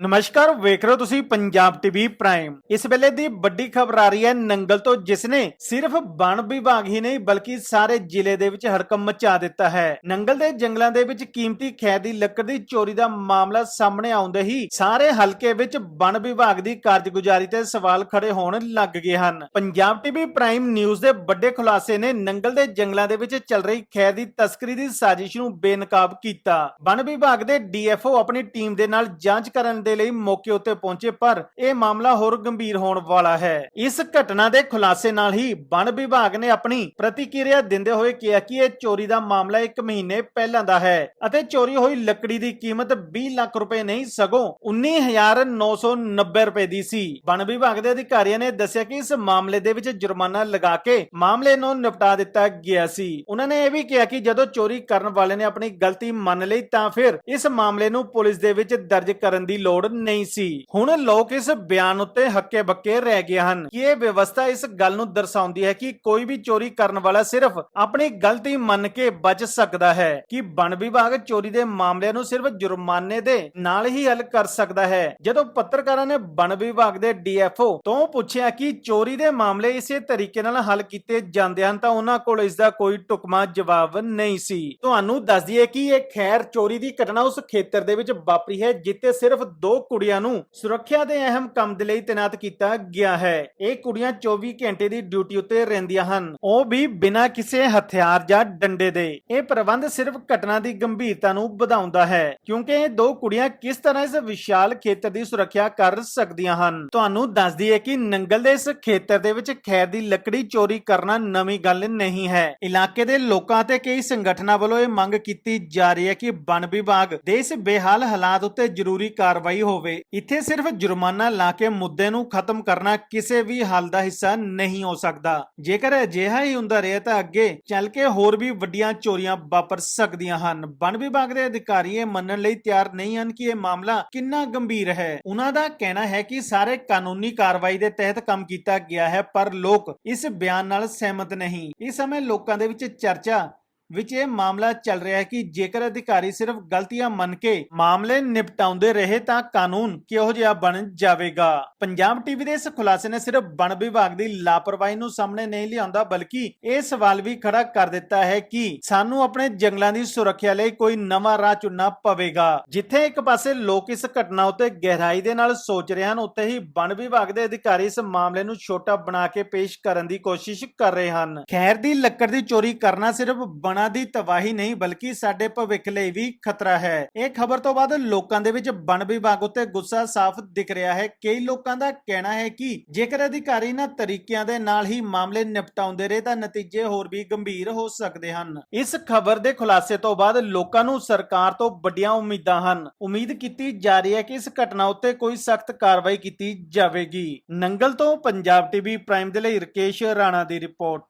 ਨਮਸਕਾਰ, ਵੇਖ ਰਹੇ ਹੋ ਤੁਸੀਂ ਪੰਜਾਬ ਟੀਵੀ ਪ੍ਰਾਈਮ ਇਸ ਵੇਲੇ ਦੀ ਵੱਡੀ ਖਬਰ ਆ ਰਹੀ ਹੈ ਨੰਗਲ ਤੋਂ, ਜਿਸ ਨੇ ਸਿਰਫ ਵਣ ਵਿਭਾਗ ਹੀ ਨਹੀਂ, ਬਲਕਿ ਸਾਰੇ ਜ਼ਿਲ੍ਹੇ ਦੇ ਵਿੱਚ ਹੜਕੰਪ ਮਚਾ ਦਿੱਤਾ ਹੈ। ਨੰਗਲ ਦੇ ਜੰਗਲਾਂ ਦੇ ਵਿੱਚ ਕੀਮਤੀ ਖੈਰ ਦੀ ਲੱਕੜ ਦੀ ਚੋਰੀ ਦਾ ਮਾਮਲਾ ਸਾਹਮਣੇ ਆਉਂਦੇ ਹੀ ਸਾਰੇ ਹਲਕੇ ਵਿੱਚ ਵਣ ਵਿਭਾਗ ਦੀ ਕਾਰਜਗੁਜ਼ਾਰੀ ਤੇ ਸਵਾਲ ਖੜੇ ਹੋਣ ਲੱਗ ਗਏ ਹਨ। ਪੰਜਾਬ ਟੀਵੀ ਪ੍ਰਾਈਮ ਨਿਊਜ਼ ਦੇ ਵੱਡੇ ਖੁਲਾਸੇ ਨੇ ਨੰਗਲ ਦੇ ਜੰਗਲਾਂ ਦੇ ਵਿੱਚ ਚੱਲ ਰਹੀ ਖੈਰ ਦੀ ਤਸਕਰੀ ਦੀ ਸਾਜ਼ਿਸ਼ ਨੂੰ ਬੇਨਕਾਬ ਕੀਤਾ। ਵਣ ਵਿਭਾਗ ਦੇ ਡੀਐਫਓ ਆਪਣੀ ਟੀਮ ਦੇ ਨਾਲ ਜਾਂਚ ਕਰਨ ਦੇ ਲਈ ਮੌਕੇ ਉੱਤੇ ਪਹੁੰਚੇ, ਪਰ ਇਹ ਮਾਮਲਾ ਹੋਰ ਗੰਭੀਰ ਹੋਣ ਵਾਲਾ ਹੈ। ਇਸ ਘਟਨਾ ਦੇ ਖੁਲਾਸੇ ਨਾਲ ਹੀ ਵਣ ਵਿਭਾਗ ਨੇ ਆਪਣੀ ਪ੍ਰਤੀਕਿਰਿਆ ਦਿੰਦੇ ਹੋਏ ਕਿਹਾ ਕਿ ਇਹ ਚੋਰੀ ਦਾ ਮਾਮਲਾ 1 ਮਹੀਨੇ ਪਹਿਲਾਂ ਦਾ ਹੈ ਅਤੇ ਚੋਰੀ ਹੋਈ ਲੱਕੜੀ ਦੀ ਕੀਮਤ 20 ਲੱਖ ਰੁਪਏ ਨਹੀਂ, ਸਗੋਂ 19990 ਰੁਪਏ ਦੀ ਸੀ। ਵਣ ਵਿਭਾਗ ਦੇ ਅਧਿਕਾਰੀਆਂ ਨੇ ਦੱਸਿਆ ਕਿ ਇਸ ਮਾਮਲੇ ਦੇ ਵਿੱਚ ਜੁਰਮਾਨਾ ਲਗਾ ਕੇ ਮਾਮਲੇ ਨੂੰ ਨਿਪਟਾ ਦਿੱਤਾ ਗਿਆ ਸੀ। ਉਹਨਾਂ ਨੇ ਇਹ ਵੀ ਕਿਹਾ ਕਿ ਜਦੋਂ ਚੋਰੀ ਕਰਨ ਵਾਲੇ ਨੇ ਆਪਣੀ ਗਲਤੀ ਮੰਨ ਲਈ, ਤਾਂ ਫਿਰ ਇਸ ਮਾਮਲੇ ਨੂੰ ਪੁਲਿਸ ਦੇ ਵਿੱਚ ਦਰਜ ਕਰਨ ਦੀ ਲੋੜ ਨਹੀਂ ਸੀ। ਹੁਣ ਲੋਕ ਇਸ ਬਿਆਨ ਉੱਤੇ ਹੱਕੇ ਬੱਕੇ ਰਹਿ ਗਏ ਹਨ ਕਿ ਇਹ ਵਿਵਸਥਾ ਇਸ ਗੱਲ ਨੂੰ ਦਰਸਾਉਂਦੀ ਹੈ ਕਿ ਕੋਈ ਵੀ ਚੋਰੀ ਕਰਨ ਵਾਲਾ ਸਿਰਫ ਆਪਣੀ ਗਲਤੀ ਮੰਨ ਕੇ ਬਚ ਸਕਦਾ ਹੈ ਕਿ ਵਣ ਵਿਭਾਗ ਚੋਰੀ ਦੇ ਮਾਮਲਿਆਂ ਨੂੰ ਸਿਰਫ ਜੁਰਮਾਨੇ ਦੇ ਨਾਲ ਹੀ ਹੱਲ ਕਰ ਸਕਦਾ ਹੈ। ਜਦੋਂ ਪੱਤਰਕਾਰਾਂ ਨੇ ਵਣ ਵਿਭਾਗ ਦੇ ਡੀਐਫਓ ਤੋਂ ਪੁੱਛਿਆ ਕਿ ਚੋਰੀ ਦੇ ਮਾਮਲੇ ਇਸੇ ਤਰੀਕੇ ਨਾਲ ਹੱਲ ਕੀਤੇ ਜਾਂਦੇ ਹਨ ਤਾਂ ਉਹਨਾਂ ਕੋਲ ਇਸ ਦਾ ਕੋਈ ਟੁਕਮਾ ਜਵਾਬ ਨਹੀਂ ਸੀ। ਤੁਹਾਨੂੰ ਦੱਸ ਦਈਏ ਕਿ ਇਹ ਖੈਰ ਚੋਰੀ ਦੀ ਘਟਨਾ ਉਸ ਖੇਤਰ ਦੇ ਵਿੱਚ ਵਾਪਰੀ ਹੈ ਜਿੱਥੇ ਸਿਰਫ ਦੋ ਕੁੜੀਆਂ ਨੂੰ ਸੁਰੱਖਿਆ ਦੇ ਅਹਿਮ ਕੰਮ ਦੇ ਲਈ ਤਾਇਨਾਤ ਕੀਤਾ ਗਿਆ ਹੈ। ਇਹ ਕੁੜੀਆਂ 24 ਘੰਟੇ ਦੀ ਡਿਊਟੀ ਉੱਤੇ ਰਹਿੰਦੀਆਂ ਹਨ। ਉਹ ਵੀ ਬਿਨਾਂ ਕਿਸੇ ਹਥਿਆਰ ਜਾਂ ਡੰਡੇ ਦੇ। ਇਹ ਪ੍ਰਬੰਧ ਸਿਰਫ ਘਟਨਾ ਦੀ ਗੰਭੀਰਤਾ ਨੂੰ ਵਧਾਉਂਦਾ ਹੈ, ਕਿਉਂਕਿ ਇਹ ਦੋ ਕੁੜੀਆਂ ਕਿਸ ਤਰ੍ਹਾਂ ਇਸ ਵਿਸ਼ਾਲ ਖੇਤਰ ਦੀ ਸੁਰੱਖਿਆ ਕਰ ਸਕਦੀਆਂ ਹਨ। ਤੁਹਾਨੂੰ ਦੱਸ ਦਈਏ ਕਿ ਨੰਗਲ ਦੇ ਇਸ ਖੇਤਰ ਦੇ ਵਿੱਚ ਖੈਰ ਦੀ ਲੱਕੜੀ ਚੋਰੀ ਕਰਨਾ ਨਵੀਂ ਗੱਲ ਨਹੀਂ ਹੈ। ਇਲਾਕੇ ਦੇ ਲੋਕਾਂ ਤੇ ਕਈ ਸੰਗਠਨਾਂ ਵੱਲੋਂ ਇਹ ਮੰਗ ਕੀਤੀ ਜਾ ਰਹੀ ਹੈ ਕਿ ਵਣ ਵਿਭਾਗ ਦੇਸ਼ ਬੇਹਾਲ ਹਾਲਾਤ ਉੱਤੇ ਜ਼ਰੂਰੀ ਕਾਰਵਾਈ ਹੋਵੇ। ਇੱਥੇ ਸਿਰਫ ਜੁਰਮਾਨਾ ਲਾ ਕੇ ਮੁੱਦੇ ਨੂੰ ਖਤਮ ਕਰਨਾ ਕਿਸੇ ਵੀ ਹੱਲ ਦਾ ਹਿੱਸਾ ਨਹੀਂ ਹੋ ਸਕਦਾ। ਜੇਕਰ ਅਜਿਹਾ ਹੀ ਹੁੰਦਾ ਰਿਹਾ ਤਾਂ ਅੱਗੇ ਚੱਲ ਕੇ ਹੋਰ ਵੀ ਵੱਡੀਆਂ ਚੋਰੀਆਂ ਵਾਪਰ ਸਕਦੀਆਂ ਹਨ। ਵਣ ਵਿਭਾਗ ਦੇ ਅਧਿਕਾਰੀ ਇਹ ਮੰਨਣ ਲਈ ਤਿਆਰ ਨਹੀਂ ਹਨ ਕਿ ਇਹ ਮਾਮਲਾ ਕਿੰਨਾ ਗੰਭੀਰ ਹੈ। ਉਹਨਾਂ ਦਾ ਕਹਿਣਾ ਹੈ ਕਿ ਸਾਰੇ ਕਾਨੂੰਨੀ ਕਾਰਵਾਈ ਦੇ ਤਹਿਤ ਕੰਮ ਕੀਤਾ ਗਿਆ ਹੈ, ਪਰ ਲੋਕ ਇਸ ਬਿਆਨ ਨਾਲ ਸਹਿਮਤ ਨਹੀਂ। ਇਸ ਸਮੇਂ ਲੋਕਾਂ ਦੇ ਵਿੱਚ ਚਰਚਾ ਵਿੱਚ ਇਹ ਮਾਮਲਾ ਚੱਲ ਰਿਹਾ ਹੈ ਕਿ ਜੇਕਰ ਅਧਿਕਾਰੀ ਸਿਰਫ ਗਲਤੀਆਂ ਮੰਨ ਕੇ ਮਾਮਲੇ ਨਿਪਟਾਉਂਦੇ ਰਹੇ ਤਾਂ ਕਾਨੂੰਨ ਕਿਹੋ ਜਿਹਾ ਬਣ ਜਾਵੇਗਾ? ਪੰਜਾਬ ਟੀਵੀ ਦੇ ਇਸ ਖੁਲਾਸੇ ਨੇ ਸਿਰਫ ਬਣ ਵਿਭਾਗ ਦੀ ਲਾਪਰਵਾਹੀ ਨੂੰ ਸਾਹਮਣੇ ਨਹੀਂ ਲਿਆਉਂਦਾ, ਬਲਕਿ ਇਹ ਸਵਾਲ ਵੀ ਖੜਾ ਕਰ ਦਿੱਤਾ ਹੈ ਕਿ ਸਾਨੂੰ ਆਪਣੇ ਜੰਗਲਾਂ ਦੀ ਸੁਰੱਖਿਆ ਲਈ ਕੋਈ ਨਵਾਂ ਰਾਹ ਚੁਣਨਾ ਪਵੇਗਾ। ਜਿੱਥੇ ਇੱਕ ਪਾਸੇ ਲੋਕ ਇਸ ਘਟਨਾ ਉੱਤੇ ਗਹਿਰਾਈ ਦੇ ਨਾਲ ਸੋਚ ਰਹੇ ਹਨ, ਉੱਥੇ ਹੀ ਬਣ ਵਿਭਾਗ ਦੇ ਅਧਿਕਾਰੀ ਇਸ ਮਾਮਲੇ ਨੂੰ ਛੋਟਾ ਬਣਾ ਕੇ ਪੇਸ਼ ਕਰਨ ਦੀ ਕੋਸ਼ਿਸ਼ ਕਰ ਰਹੇ ਹਨ। ਖੈਰ ਦੀ ਲੱਕੜ ਦੀ ਚੋਰੀ ਕਰਨਾ ਸਿਰਫ ਬਣ ਦੀ ਤਬਾਹੀ ਨਹੀਂ, ਬਲਕਿ ਸਾਡੇ ਭਵਿੱਖ ਲਈ ਵੀ ਖਤਰਾ ਹੈ। ਇਹ ਖਬਰ ਤੋਂ ਬਾਅਦ ਲੋਕਾਂ ਦੇ ਵਿੱਚ ਵਣ ਵਿਭਾਗ ਉੱਤੇ ਗੁੱਸਾ ਸਾਫ਼ ਦਿਖ ਰਿਹਾ ਹੈ। ਕਈ ਲੋਕਾਂ ਦਾ ਕਹਿਣਾ ਹੈ ਕਿ ਜੇਕਰ ਅਧਿਕਾਰੀ ਇਹਨਾਂ ਤਰੀਕਿਆਂ ਦੇ ਨਾਲ ਹੀ ਮਾਮਲੇ ਨਿਪਟਾਉਂਦੇ ਰਹੇ, ਤਾਂ ਨਤੀਜੇ ਹੋਰ ਵੀ ਗੰਭੀਰ ਹੋ ਸਕਦੇ ਹਨ। ਇਸ ਖਬਰ ਦੇ ਖੁਲਾਸੇ ਤੋਂ ਬਾਅਦ ਲੋਕਾਂ ਨੂੰ ਸਰਕਾਰ ਤੋਂ ਵੱਡੀਆਂ ਉਮੀਦਾਂ ਹਨ। ਉਮੀਦ ਕੀਤੀ ਜਾ ਰਹੀ ਹੈ ਕਿ ਇਸ ਘਟਨਾ ਉੱਤੇ ਕੋਈ ਸਖਤ ਕਾਰਵਾਈ ਕੀਤੀ ਜਾਵੇਗੀ। ਨੰਗਲ ਤੋਂ ਪੰਜਾਬ ਟੀਵੀ ਪ੍ਰਾਈਮ ਦੇ ਲਈ ਰਕੇਸ਼ ਰਾਣਾ ਦੀ ਰਿਪੋਰਟ।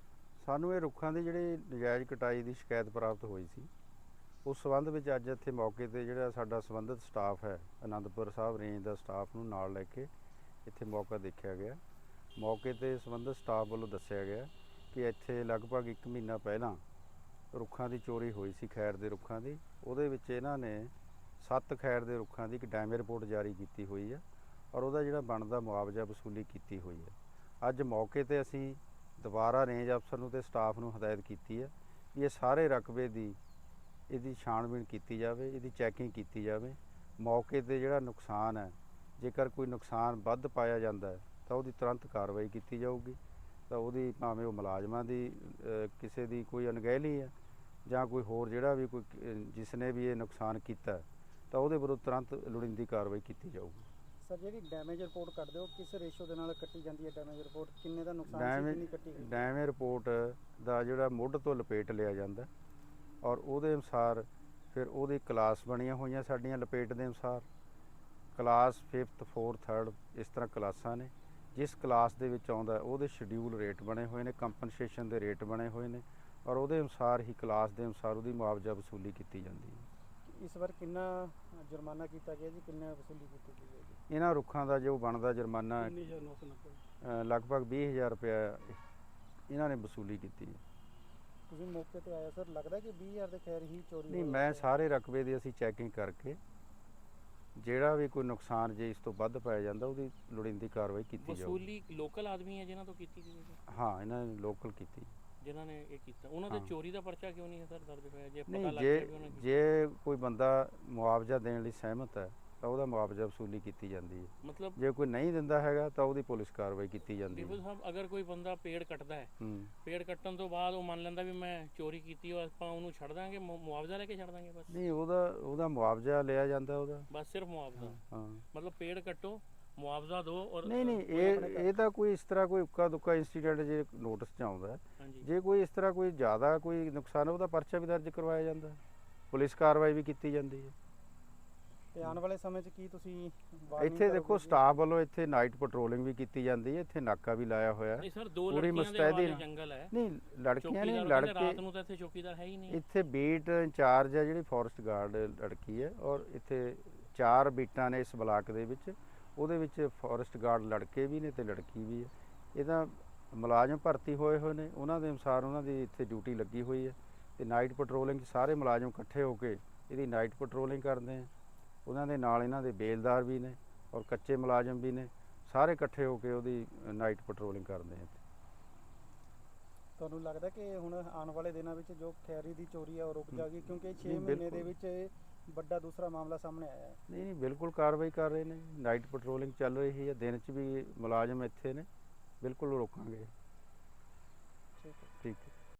ਸਾਨੂੰ ਇਹ ਰੁੱਖਾਂ ਦੀ ਜਿਹੜੀ ਨਜਾਇਜ਼ ਕਟਾਈ ਦੀ ਸ਼ਿਕਾਇਤ ਪ੍ਰਾਪਤ ਹੋਈ ਸੀ, ਉਸ ਸਬੰਧ ਵਿੱਚ ਅੱਜ ਇੱਥੇ ਮੌਕੇ ਤੇ ਜਿਹੜਾ ਸਾਡਾ ਸੰਬੰਧਿਤ ਸਟਾਫ ਹੈ, ਅਨੰਦਪੁਰ ਸਾਹਿਬ ਰੇਂਜ ਦਾ ਸਟਾਫ ਨੂੰ ਨਾਲ ਲੈ ਕੇ ਇੱਥੇ ਮੌਕਾ ਦੇਖਿਆ ਗਿਆ। ਮੌਕੇ ਤੇ ਸੰਬੰਧਿਤ ਸਟਾਫ ਵੱਲੋਂ ਦੱਸਿਆ ਗਿਆ ਕਿ ਇੱਥੇ ਲਗਭਗ 1 ਮਹੀਨਾ ਪਹਿਲਾਂ ਰੁੱਖਾਂ ਦੀ ਚੋਰੀ ਹੋਈ ਸੀ, ਖੈਰ ਦੇ ਰੁੱਖਾਂ ਦੀ। ਉਹਦੇ ਵਿੱਚ ਇਹਨਾਂ ਨੇ ਸੱਤ ਖੈਰ ਦੇ ਰੁੱਖਾਂ ਦੀ ਇੱਕ ਡੈਮੇਜ ਰਿਪੋਰਟ ਜਾਰੀ ਕੀਤੀ ਹੋਈ ਹੈ ਔਰ ਉਹਦਾ ਜਿਹੜਾ ਬਣਦਾ ਮੁਆਵਜ਼ਾ ਵਸੂਲੀ ਕੀਤੀ ਹੋਈ ਹੈ। ਅੱਜ ਮੌਕੇ ਤੇ ਅਸੀਂ ਦੁਬਾਰਾ ਰੇਂਜ ਅਫਸਰ ਨੂੰ ਤੇ ਸਟਾਫ ਨੂੰ ਹਦਾਇਤ ਕੀਤੀ ਹੈ ਵੀ ਇਹ ਸਾਰੇ ਰਕਬੇ ਦੀ, ਇਹਦੀ ਛਾਣਬੀਣ ਕੀਤੀ ਜਾਵੇ, ਇਹਦੀ ਚੈਕਿੰਗ ਕੀਤੀ ਜਾਵੇ। ਮੌਕੇ ਤੇ ਜਿਹੜਾ ਨੁਕਸਾਨ ਹੈ, ਜੇਕਰ ਕੋਈ ਨੁਕਸਾਨ ਵੱਧ ਪਾਇਆ ਜਾਂਦਾ ਹੈ, ਤਾਂ ਉਹਦੀ ਤੁਰੰਤ ਕਾਰਵਾਈ ਕੀਤੀ ਜਾਊਗੀ। ਤਾਂ ਉਹਦੀ ਭਾਵੇਂ ਉਹ ਮੁਲਾਜ਼ਮਾਂ ਦੀ ਕਿਸੇ ਦੀ ਕੋਈ ਅਣਗਹਿਲੀ ਹੈ ਜਾਂ ਕੋਈ ਹੋਰ ਜਿਹੜਾ ਵੀ ਕੋਈ ਜਿਸ ਨੇ ਵੀ ਇਹ ਨੁਕਸਾਨ ਕੀਤਾ ਤਾਂ ਉਹਦੇ ਵਿਰੁੱਧ ਤੁਰੰਤ ਲੋੜੀਂਦੀ ਕਾਰਵਾਈ ਕੀਤੀ ਜਾਊਗੀ। ਸਰ ਜਿਹੜੀ ਡੈਮੇਜ ਰਿਪੋਰਟ ਕੱਢਦੇ ਹੋ ਕਿਸ ਰੇਸ਼ੋ ਦੇ ਨਾਲ ਕੱਟੀ ਜਾਂਦੀ ਹੈ ਡੈਮੇਜ ਰਿਪੋਰਟ ਕਿੰਨੇ ਦਾ ਨੁਕਸਾਨ ਸੀ ਕਿੰਨੀ ਕੱਟੀ ਗਈ? ਡੈਮੇਜ ਰਿਪੋਰਟ ਦਾ ਜਿਹੜਾ ਮੁੱਢ ਤੋਂ ਲਪੇਟ ਲਿਆ ਜਾਂਦਾ ਔਰ ਉਹਦੇ ਅਨੁਸਾਰ ਫਿਰ ਉਹਦੀ ਕਲਾਸ ਬਣੀਆਂ ਹੋਈਆਂ ਸਾਡੀਆਂ ਲਪੇਟ ਦੇ ਅਨੁਸਾਰ। ਕਲਾਸ 5th 4th 3rd ਇਸ ਤਰ੍ਹਾਂ ਕਲਾਸਾਂ ਨੇ। ਜਿਸ ਕਲਾਸ ਦੇ ਵਿੱਚ ਆਉਂਦਾ ਉਹਦੇ ਸ਼ਡਿਊਲ ਰੇਟ ਬਣੇ ਹੋਏ ਨੇ ਕੰਪਨਸੇਸ਼ਨ ਦੇ ਰੇਟ ਬਣੇ ਹੋਏ ਨੇ ਔਰ ਉਹਦੇ ਅਨੁਸਾਰ ਹੀ ਕਲਾਸ ਦੇ ਅਨੁਸਾਰ ਉਹਦੀ ਮੁਆਵਜ਼ਾ ਵਸੂਲੀ ਕੀਤੀ ਜਾਂਦੀ ਹੈ। ਇਸ ਵਾਰ ਕਿੰਨਾ ਜੁਰਮਾਨਾ ਕੀਤਾ ਗਿਆ ਜੀ? ਕਿੰਨਾ ਵਸੂਲੀ ਕੀਤੀ ਗਈ ਹੈ ਜੀ? ਇਹਨਾਂ ਰੁੱਖਾਂ ਦਾ ਜੋ ਬਣਦਾ ਜੁਰਮਾਨਾ ਹੈ, 19990 ਅ, ਲਗਭਗ 20000 ਰੁਪਏ ਇਹਨਾਂ ਨੇ ਵਸੂਲੀ ਕੀਤੀ ਹੈ। ਤੁਸੀਂ ਮੌਕੇ ਤੇ ਆਇਆ ਸਰ। ਲੱਗਦਾ ਕਿ 20000 ਦੇ ਖੈਰ ਹੀ ਚੋਰੀ ਨਹੀਂ ਹੋਈ ਮੈਂ ਹੈ। ਸਾਰੇ ਰਕਬੇ ਦੀ ਅਸੀਂ ਚੈਕਿੰਗ ਕਰਕੇ ਜਿਹੜਾ ਵੀ ਕੋਈ ਨੁਕਸਾਨ ਜੇ ਇਸ ਤੋਂ ਵੱਧ ਪਾਇਆ ਜਾਂਦਾ ਉਹਦੀ ਲੋੜੀਂਦੀ ਕਾਰਵਾਈ ਕੀਤੀ ਜਾਊਗੀ। ਵਸੂਲੀ ਲੋਕਲ ਆਦਮੀ ਹੈ ਜਿਨ੍ਹਾਂ ਤੋਂ ਕੀਤੀ ਗਈ ਹੈ ਹਾਂ ਇਹਨਾਂ ਨੇ ਲੋਕਲ ਕੀਤੀ। ਜਿਨ੍ਹਾਂ ਨੇ ਇਹ ਕੀਤਾ। ਉਹਨਾਂ ਹਾਂ। ਚੋਰੀ ਦਾ ਪਰਚਾ ਕਿਉਂ ਨਹੀਂ ਹੈ ਸਰ? ਦਰਜ ਹੋਇਆ ਜੇ ਪਤਾ ਨਹੀਂ ਲੱਗ ਜੇ ਗਿਆ ਜੇ ਕੋਈ ਬੰਦਾ ਮੁਆਵਜ਼ਾ ਦੇਣ ਲਈ ਸਹਿਮਤ ਹੈ ਤਾਂ ਉਹਦਾ ਮੁਆਵਜ਼ਾ ਵਸੂਲੀ ਕੀਤੀ ਜਾਂਦੀ ਹੈ। ਮਤਲਬ ਜੇ ਕੋਈ ਨਹੀਂ ਦਿੰਦਾ ਹੈਗਾ ਤਾਂ ਉਹਦੀ ਪੁਲਿਸ ਕਾਰਵਾਈ ਕੀਤੀ ਜਾਂਦੀ ਹੈ। ਸਾਹਿਬ ਅਗਰ ਕੋਈ ਬੰਦਾ ਪੇੜ ਕੱਟਦਾ ਹੈ ਹੂੰ। ਪੇੜ ਕੱਟਣ ਤੋਂ ਬਾਅਦ ਉਹ ਮੰਨ ਲੈਂਦਾ ਵੀ ਮੈਂ ਚੋਰੀ ਕੀਤੀ ਉਹ ਆਪਾਂ ਉਹਨੂੰ ਛੱਡ ਦਾਂਗੇ ਮੁ- ਮੁਆਵਜ਼ਾ ਲੈ ਕੇ ਛੱਡ ਦਾਂਗੇ ਬਸ। ਨਹੀਂ ਉਹਦਾ ਉਹਦਾ ਮੁਆਵਜ਼ਾ ਲਿਆ ਜਾਂਦਾ ਉਹਦਾ। ਬਸ ਸਿਰਫ ਮੁਆਵਜ਼ਾ। ਹਾਂ। ਮਤਲਬ ਪੇੜ ਕੱਟੋ ਮੁਆਵਜ਼ਾ ਦਿਓ ਔਰ ਨਹੀਂ ਨਹੀਂ ਇਹ ਇਹ ਤਾਂ ਕੋਈ ਇਸ ਤਰ੍ਹਾਂ ਕੋਈ ਉੱਕਾ ਦੁੱਕਾ ਇਨਸੀਡੈਂਟ ਜੇ ਨੋਟਿਸ 'ਚ ਆਉਂਦਾ ਹੈ। ਹਾਂਜੀ ਜੇ ਕੋਈ ਇਸ ਤਰ੍ਹਾਂ ਕੋਈ ਜ਼ਿਆਦਾ ਕੋਈ ਨੁਕਸਾਨ ਹੈ, ਉਹਦਾ ਪਰਚਾ ਵੀ ਦਰਜ ਕਰਵਾਇਆ ਜਾਂਦਾ ਹੈ। ਪੁਲਿਸ ਕਾਰਵਾਈ ਵੀ ਕੀਤੀ ਜਾਂਦੀ ਹੈ ਤੇ ਆਉਣ ਵਾਲੇ ਸਮੇਂ 'ਚ ਕੀ ਤੁਸੀਂ warning ਇੱਥੇ ਦੇਖੋ ਕਰੋਗੇ? ਸਟਾਫ ਵੱਲੋਂ ਇੱਥੇ ਨਾਈਟ ਪੈਟਰੋਲਿੰਗ ਵੀ ਕੀਤੀ ਜਾਂਦੀ ਹੈ ਇੱਥੇ ਨਾਕਾ ਵੀ ਲਾਇਆ ਹੋਇਆ ਹੈ ਨਹੀਂ ਸਰ ਦੋ ਪੂਰੀ ਲੜਕੀਆਂ ਦੇ ਮੁਸਤੈਦੀ ਹਵਾਲੇ ਨਾਲ। ਜੰਗਲ ਹੈ ਨਹੀਂ ਲੜਕੀਆਂ ਨਹੀਂ ਚੌਕੀਦਾਰ ਕਹਿੰਦੇ ਰਾਤ ਲੜਕੇ ਨੂੰ ਤਾਂ ਇੱਥੇ ਚੌਕੀਦਾਰ ਹੈ ਹੀ ਨਹੀਂ ਇੱਥੇ ਬੀਟ ਇੰਚਾਰਜ ਹੈ ਜਿਹੜੀ ਫੋਰੈਸਟ ਗਾਰਡ ਲੜਕੀ ਹੈ ਔਰ ਇੱਥੇ ਚਾਰ ਬੀਟਾਂ ਨੇ ਇਸ ਬਲਾਕ ਦੇ ਵਿੱਚ ਉਹਦੇ ਵਿੱਚ ਫੋਰੈਸਟ ਗਾਰਡ ਲੜਕੇ ਵੀ ਨੇ ਤੇ ਲੜਕੀ ਵੀ ਹੈ। ਇਹ ਤਾਂ ਮੁਲਾਜ਼ਮ ਭਰਤੀ ਹੋਏ ਹੋਏ ਨੇ। ਉਹਨਾਂ ਦੇ ਅਨੁਸਾਰ ਉਹਨਾਂ ਦੀ ਇੱਥੇ ਡਿਊਟੀ ਲੱਗੀ ਹੋਈ ਹੈ ਤੇ ਨਾਈਟ ਪੈਟਰੋਲਿੰਗ 'ਚ ਸਾਰੇ ਮੁਲਾਜ਼ਮ ਇਕੱਠੇ ਹੋ ਕੇ ਇਹਦੀ ਨਾਈਟ ਪੈਟਰੋਲਿੰਗ ਕਰਦੇ ਆ ਉਹਨਾਂ ਦੇ ਨਾਲ ਇਹਨਾਂ ਦੇ ਬੇਲਦਾਰ ਵੀ ਨੇ ਔਰ ਕੱਚੇ ਮੁਲਾਜ਼ਮ ਵੀ ਨੇ। ਸਾਰੇ ਇਕੱਠੇ ਹੋ ਕੇ ਉਹਦੀ ਨਾਈਟ ਪੈਟਰੋਲਿੰਗ ਕਰਦੇ ਆ ਤੁਹਾਨੂੰ ਲੱਗਦਾ ਕਿ ਹੁਣ ਆਉਣ ਵਾਲੇ ਦਿਨਾਂ ਵਿੱਚ ਜੋ ਖੈਰੀ ਦੀ ਚੋਰੀ ਹੈ ਉਹ ਰੁਕ ਜਾਏਗੀ ਕਿਉਂਕਿ 6 ਨਹੀਂ, ਮਹੀਨੇ ਦੇ। ਵਿੱਚ ਇਹ ਵੱਡਾ ਦੂਸਰਾ ਮਾਮਲਾ ਸਾਹਮਣੇ ਆਇਆ ਹੈ। ਨਹੀਂ ਨਹੀਂ ਬਿਲਕੁਲ ਕਾਰਵਾਈ ਕਰ ਰਹੇ ਨੇ ਨਾਈਟ ਪੈਟਰੋਲਿੰਗ ਚੱਲ ਰਹੀ ਹੈ ਦਿਨ 'ਚ ਵੀ ਮੁਲਾਜ਼ਮ ਇੱਥੇ ਨੇ ਬਿਲਕੁਲ ਰੋਕਾਂਗੇ। ਠੀਕ ਹੈ। ਠੀਕ